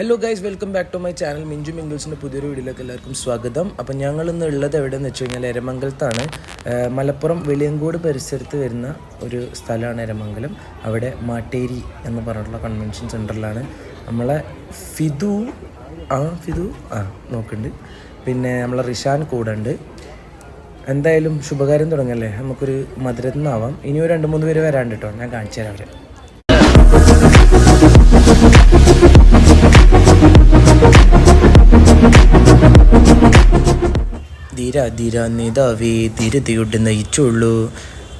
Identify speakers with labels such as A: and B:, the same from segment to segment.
A: Hello guys welcome back to my channel Minchu മിങ്കിൾസിന്റെ പുതിയൊരു വീഡിയോയിലേക്ക് എല്ലാവർക്കും സ്വാഗതം. അപ്പം ഞങ്ങൾ ഇന്ന് ഉള്ളത് എവിടെയെന്ന് വെച്ച് കഴിഞ്ഞാൽ എരമംഗലത്താണ്. മലപ്പുറം വെളിയങ്കോട് പരിസരത്ത് വരുന്ന ഒരു സ്ഥലമാണ് എരമംഗലം. അവിടെ മാട്ടേരി എന്ന് പറഞ്ഞിട്ടുള്ള കൺവെൻഷൻ സെന്ററിലാണ് നമ്മളെ ഫിദു ആ ഫിദു? ആ നോക്കുന്നുണ്ട് പിന്നെ നമ്മളെ റിഷാൻ കൂടെ ഉണ്ട് എന്തായാലും ശുഭകാര്യം തുടങ്ങല്ലേ? നമുക്കൊരു മധുരത്തിനാവാം. ഇനി ഒരു രണ്ട് മൂന്ന് പേര് വരാണ്ട് കേട്ടോ. ഞാൻ കാണിച്ചു തരാം അവരെ. ധീര ധീര നിതാവേ ധീരതയോട് നയിച്ചുള്ളൂ.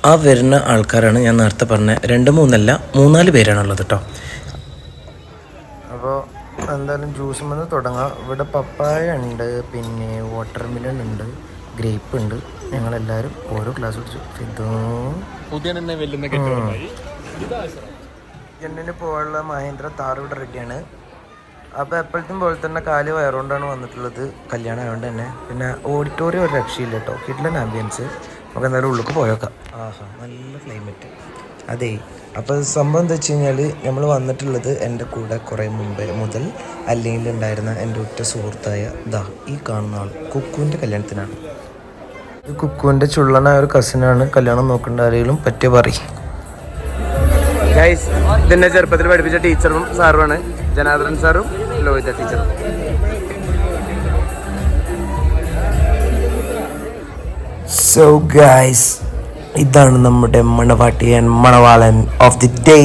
A: ആ വരുന്ന ആൾക്കാരാണ് ഞാൻ നേരത്തെ പറഞ്ഞ. രണ്ട് മൂന്നല്ല മൂന്നാൽ പേരാണുള്ളത് കേട്ടോ അപ്പോൾ എന്തായാലും ജ്യൂസ് വന്ന് തുടങ്ങാം. ഇവിടെ പപ്പായ ഉണ്ട് പിന്നെ വാട്ടർ മിലൺ ഉണ്ട് ഗ്രേപ്പ് ഉണ്ട്. ഞങ്ങളെല്ലാവരും ഓരോ ഗ്ലാസ് കുടിച്ചു.
B: ഇതും
A: എന്നെ പോകാനുള്ള മഹേന്ദ്ര താറോട് ഇവിടെ റെഡിയാണ് അപ്പോൾ എപ്പോഴത്തും പോലെ തന്നെ കാൽ വയറുകൊണ്ടാണ് വന്നിട്ടുള്ളത്. കല്യാണം ആയതുകൊണ്ട് തന്നെ. പിന്നെ ഓഡിറ്റോറിയം ഒരു രക്ഷയില്ല കേട്ടോ കിഡ്ലൻ ആംബിയൻസ് നമുക്ക് എന്തായാലും ഉള്ളിലേക്ക് പോയേക്കാം. ആഹാ നല്ല ക്ലൈമറ്റ് അതെ. അപ്പോൾ സംഭവം എന്താ വെച്ച് കഴിഞ്ഞാൽ നമ്മൾ വന്നിട്ടുള്ളത് എന്റെ കൂടെ കുറേ മുമ്പേ മുതൽ അല്ലെങ്കിൽ ഉണ്ടായിരുന്ന എന്റെ ഒറ്റ സുഹൃത്തായ ദാ ഈ കാണുന്ന ആൾ കുക്കുവിന്റെ കല്യാണത്തിനാണ്. ഇത് കുക്കുവിന്റെ ചുള്ളനായ ഒരു കസിനാണ് കല്യാണം നോക്കേണ്ട ആരെങ്കിലും പറ്റിയ പറയും. ഇതെന്നെ ചെറുപ്പത്തിൽ പഠിപ്പിച്ച ടീച്ചറും സാറുമാണ് ജനാർദ്ദൻ സാറും ലോഹിത ടീച്ചറും. സോ ഗൈസ് ഇതാണ് നമ്മുടെ മണവാട്ടിയൻ മണവാളൻ ഓഫ് ദി ഡേ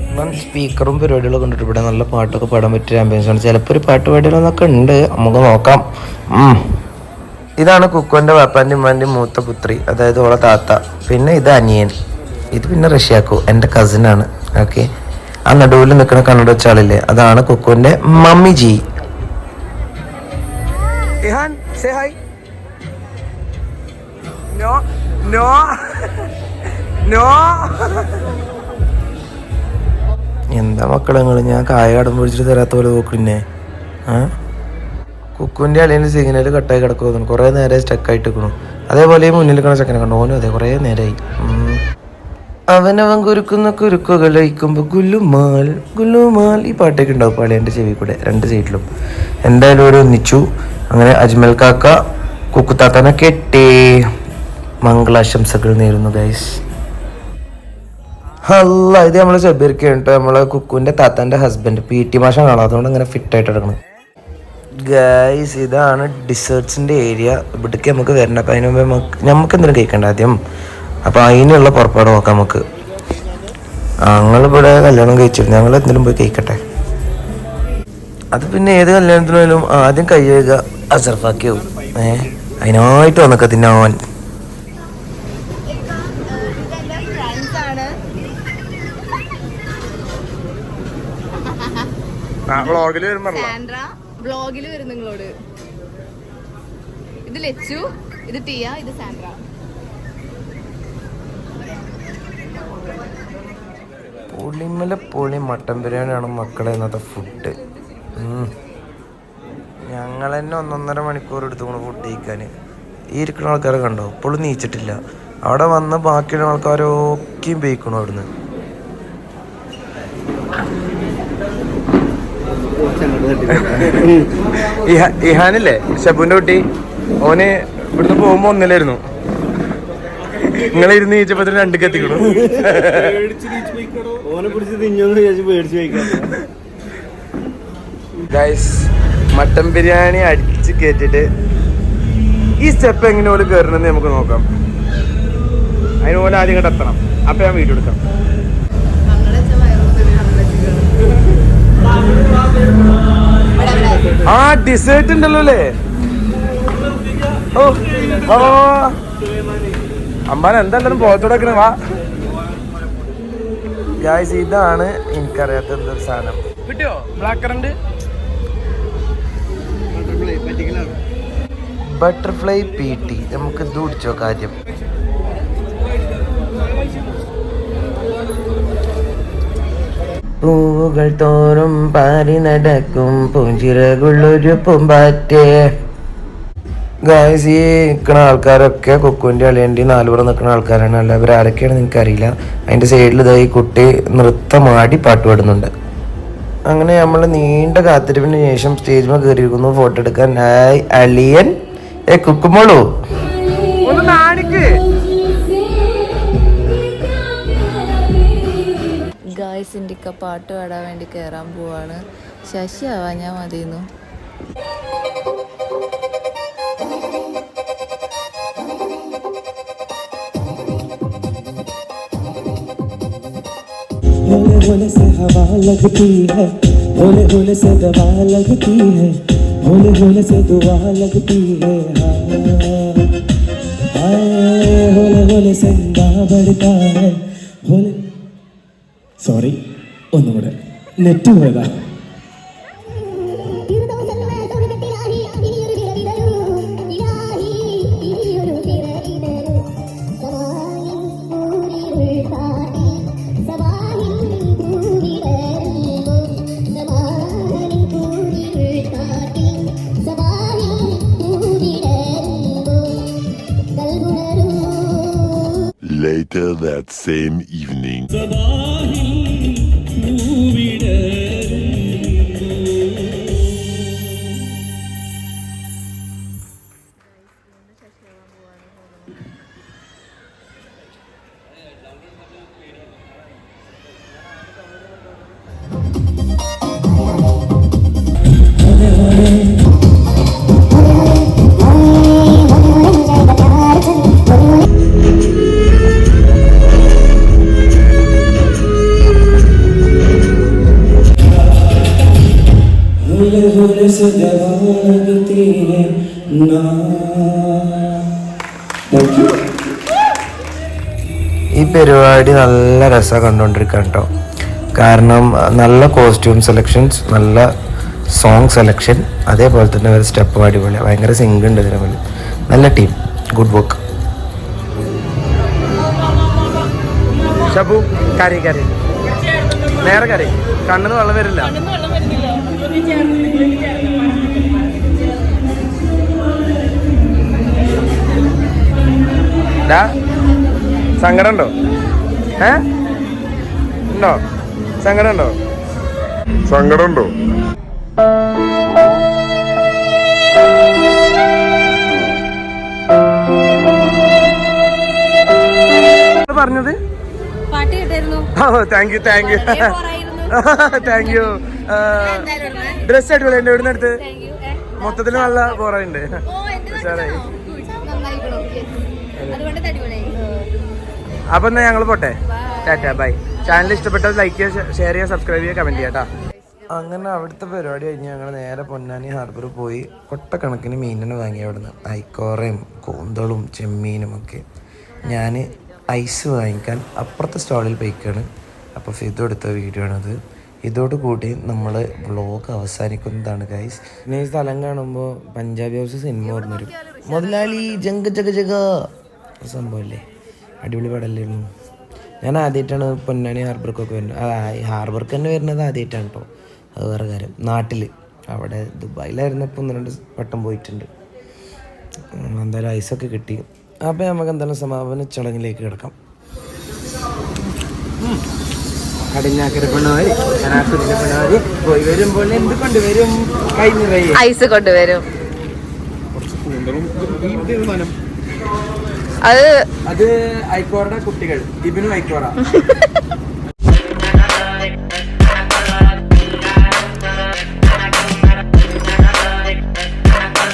A: ഇപ്പം സ്പീക്കറും പരിപാടികളും കണ്ടിട്ട് ഇവിടെ നല്ല പാട്ടൊക്കെ പാടാൻ പറ്റിയ ആംബിയൻസ് ആണ്. ചിലപ്പോൾ ഒരു പാട്ട് പാടികളൊന്നൊക്കെ ഉണ്ട്. നമുക്ക് നോക്കാം. ഇതാണ് കുക്കോന്റെ വാപ്പാന്റെ ഉമ്മാന്റെ മൂത്ത പുത്രി അതായത് ഓളെ താത്ത. പിന്നെ ഇത് അനിയൻ. ഇത് പിന്നെ റഷ്യാക്കു എന്റെ കസിനാണ് ഓക്കെ ആ നടുവിൽ നിൽക്കുന്ന കണ്ണട വെച്ചാളില്ലേ അതാണ് കൊക്കുവിന്റെ മമ്മി ജി. എന്താ മക്കളെ നിങ്ങൾ ഞാൻ കായ കടം പിടിച്ചിട്ട് തരാത്ത പോലെ നോക്കുന്നേ ആ? കുക്കുവിന്റെ അളിയന്റെ സിഗ്നൽ കട്ടായി കിടക്കുന്നു. കുറേ നേരം സ്റ്റക്കായിട്ട് നിൽക്കണു അതേപോലെ ഈ മുന്നിൽ നിൽക്കുന്ന ചെക്കനെ കണ്ടു. ഓനും അതെ കുറേ നേരമായി. അവനവൻ കുരുക്കുന്ന കുരുക്കുകൾ അയക്കുമ്പോൾ ഗുലുമാൽ ഗുലുമാൽ ഈ പാട്ടൊക്കെ ഉണ്ടാവും പാളി? എന്റെ ചെവി കൂടെ രണ്ട് സൈഡിലും. എന്തായാലും ഒരു ഒന്നിച്ചു. അങ്ങനെ അജ്മൽ കാക്ക കുക്കുത്താത്തനെ കെട്ടേ. മംഗളാശംസകൾ നേരുന്നു ഗൈസ് അല്ല ഇത് നമ്മളെ ഷബീർക്ക് കേട്ടോ. നമ്മളെ കുക്കുവിന്റെ താത്താന്റെ ഹസ്ബൻഡ് പി ടി മാഷ കാണാം അതുകൊണ്ട് അങ്ങനെ ഫിറ്റ് ആയിട്ട് കിടക്കണം ഗൈസ് ഇതാണ് ഡിസേർട്സിന്റെ ഏരിയ ഇവിടേക്ക് നമുക്ക് വരണം. അപ്പം അതിന് മുമ്പ് നമുക്ക് എന്തെങ്കിലും കഴിക്കണ്ട ആദ്യം? അപ്പോൾ അതിനുള്ള പുറപ്പാട് നോക്കാം നമുക്ക്. ഞങ്ങളിവിടെ കല്യാണം കഴിച്ചിരുന്നു. ഞങ്ങൾ എന്തെങ്കിലും പോയി കഴിക്കട്ടെ? അത് പിന്നെ ഏത് കല്യാണത്തിനായാലും ആദ്യം കൈ കഴുകുക അസർഫാക്കിയാവും. ഏ അതിനായിട്ട് വന്നൊക്കെ
C: വ്ളോഗിൽ വരും നിങ്ങളോട്. ഇത് ലച്ചു ഇത് ടിയ ഇത് സാൻഡ്ര.
A: പുളിമല പൊളി മട്ടൻ ബിരിയാണിയാണ് മക്കളെ ഇന്നത്തെ ഫുഡ് ഞങ്ങൾ തന്നെ ഒന്നൊന്നര മണിക്കൂർ എടുത്തുകൊണ്ട് ഫുഡ് കഴിക്കാൻ. ഈ ഇരിക്കുന്ന ആൾക്കാരെ കണ്ടോ? ഇപ്പോഴും നീച്ചിട്ടില്ല. അവിടെ വന്ന് ബാക്കിയുള്ള ആൾക്കാരൊക്കെയും ബേക്കണു അവിടുന്ന്. ഇഹാനില്ലേ? ഷബുവിന്റെ കുട്ടി? ഓന് ഇവിടുന്ന് പോകുമ്പോ ഒന്നിലായിരുന്നു. നിങ്ങൾ ഇരുന്ന് ചോദിച്ചപ്പോ രണ്ട് കത്തിക്കണു ഗൈസ് മട്ടൻ ബിരിയാണി അടിച്ച് കയറ്റിട്ട് ഈ സ്റ്റെപ്പ് എങ്ങനെ പോലെ കയറണമെന്ന് നമുക്ക് നോക്കാം. അതിന് പോലെ ആദ്യം ഇങ്ങോട്ട് എത്തണം. അപ്പൊ ഞാൻ വീഡിയോ എടുക്കാം. ആ ഡിസേർട്ട് ഉണ്ടല്ലോ അല്ലേ? ഓ. അമ്പാൻ എന്തായാലും പോകത്തോടെ വാ. ഗായ്സ് ഇതാണ് എനിക്കറിയാത്ത എന്തൊരു സാധനം. കിട്ടിയോ? Black currant butterfly P T നമുക്ക് ഇത് കുടിച്ചോ കാര്യം? പൂവുകൾ തോറും പാറി നടക്കും പൂഞ്ചിറകുള്ളൊരു പൂമ്പാറ്റേ. ഗായ്സ് ഈ നിൽക്കുന്ന ആൾക്കാരൊക്കെ കൊക്കുവിന്റെ അളിയന്റെ നാലുപുറം നിൽക്കുന്ന ആൾക്കാരാണ്. അല്ല ഇവർ നിങ്ങൾക്ക് അറിയില്ല അതിന്റെ സൈഡിൽ ഇതായി ഈ കുട്ടി നൃത്തമാടി പാട്ട് പാടുന്നുണ്ട്. അങ്ങനെ നമ്മൾ നീണ്ട കാത്തിരിപ്പിന് ശേഷം സ്റ്റേജ് മേൽ കയറിയിരിക്കുന്നു ഫോട്ടോ എടുക്കാൻ. ഹായ് അളിയൻ. ഏ കുക്കുമോളൂ. ഒന്ന് നാണിക്ക്.
D: ഗായ്സ് ഇന്ത്യക്ക പാട്ട് പാടാൻ വേണ്ടി കയറാൻ പോവാണ്. ശശി ആവാ ഞാൻ മതിയെന്നു.
E: होले होले से हवा लगती है होले होले से दवा लगती है होले होले से दुआ लगती है हाँ हाय होले होले से गा बढ़ता है होले സോറി ഒന്നുകൂടെ നെറ്റ് പോയതാ
F: Later that same evening.
E: തീരെ
A: ഈ പരിപാടി നല്ല രസമാണ് കണ്ടുകൊണ്ടിരിക്കാൻ കേട്ടോ കാരണം നല്ല കോസ്റ്റ്യൂം സെലക്ഷൻസ് നല്ല സോങ് സെലക്ഷൻ അതേപോലെ തന്നെ ഒരു സ്റ്റെപ്പ് അടിപൊളി ഭയങ്കര സിംഗ് ഉണ്ട് ഇതിനെ പോലെ നല്ല ടീം ഗുഡ് വർക്ക് ഷബു കറി കറി നേരെ കറി കണ്ണിന് വെള്ളം വരില്ല. ഡാ സങ്കടം ഉണ്ടോ? ഏ? ഉണ്ടോ? സങ്കടം ഉണ്ടോ? പറഞ്ഞത്?
C: പാട്ട് കേട്ടായിരുന്നു.
A: ഓ thank you thank you thank you dress അടിപൊളി എന്റെ എവിടുന്ന് എടുത്ത്? മൊത്തത്തിൽ നല്ല പോറുണ്ട് ഉഷാറായി. അപ്പൊ എന്നാ ഞങ്ങൾ പോട്ടെ? Tata bye. ചാനൽ ഇഷ്ടപ്പെട്ടത് ലൈക്ക് ചെയ്യുക ഷെയർ ചെയ്യുക സബ്സ്ക്രൈബ് ചെയ്യുക കമന്റ് ചെയ്യാം അങ്ങനെ അവിടുത്തെ പരിപാടി കഴിഞ്ഞ് ഞങ്ങൾ നേരെ പൊന്നാനി ഹാർബറിൽ പോയി. കൊട്ടക്കണക്കിന് മീനിനെ വാങ്ങി അവിടുന്ന്. ഐക്കോറയും കൂന്തളും ചെമ്മീനും ഒക്കെ. ഞാൻ ഐസ് വാങ്ങിക്കാൻ അപ്പുറത്തെ സ്റ്റാളിൽ പോയിക്കാണ്. അപ്പോൾ ഫിദു എടുത്ത വീഡിയോ ആണത്. ഇതോടുകൂടി നമ്മൾ ബ്ലോഗ് അവസാനിക്കുന്നതാണ് ഗൈസ് പിന്നെ ഈ സ്ഥലം കാണുമ്പോൾ പഞ്ചാബി ഹൗസ് സിനിമ ഓർമ്മ വരും മുതലാളി ജംഗ ജഗ. ജഗ സംഭവമല്ലേ? അടിപൊളി പടല്ലായിരുന്നു ഞാൻ ആദ്യമായിട്ടാണ് പൊന്നാനി ഹാർബർക്കൊക്കെ വരുന്നത്. ഹാർബർക്ക് തന്നെ വരുന്നത് ആദ്യമായിട്ടാണ് കേട്ടോ അത് വേറെ കാര്യം. നാട്ടിൽ അവിടെ ദുബായിലായിരുന്നപ്പോൾ ഒന്ന് രണ്ട് വട്ടം പോയിട്ടുണ്ട്. എന്തായാലും ഐസൊക്കെ കിട്ടി. അപ്പോൾ നമുക്ക് എന്തായാലും സമാപന ചടങ്ങിലേക്ക് കിടക്കാം. പോയി വരുമ്പോൾ എന്ത് കൊണ്ടുവരും?
D: ഐസ് കൊണ്ടുവരും. അത്
A: അത് ഐക്കോറുടെ കുട്ടികൾ ഇബിനും ഐക്കോറ.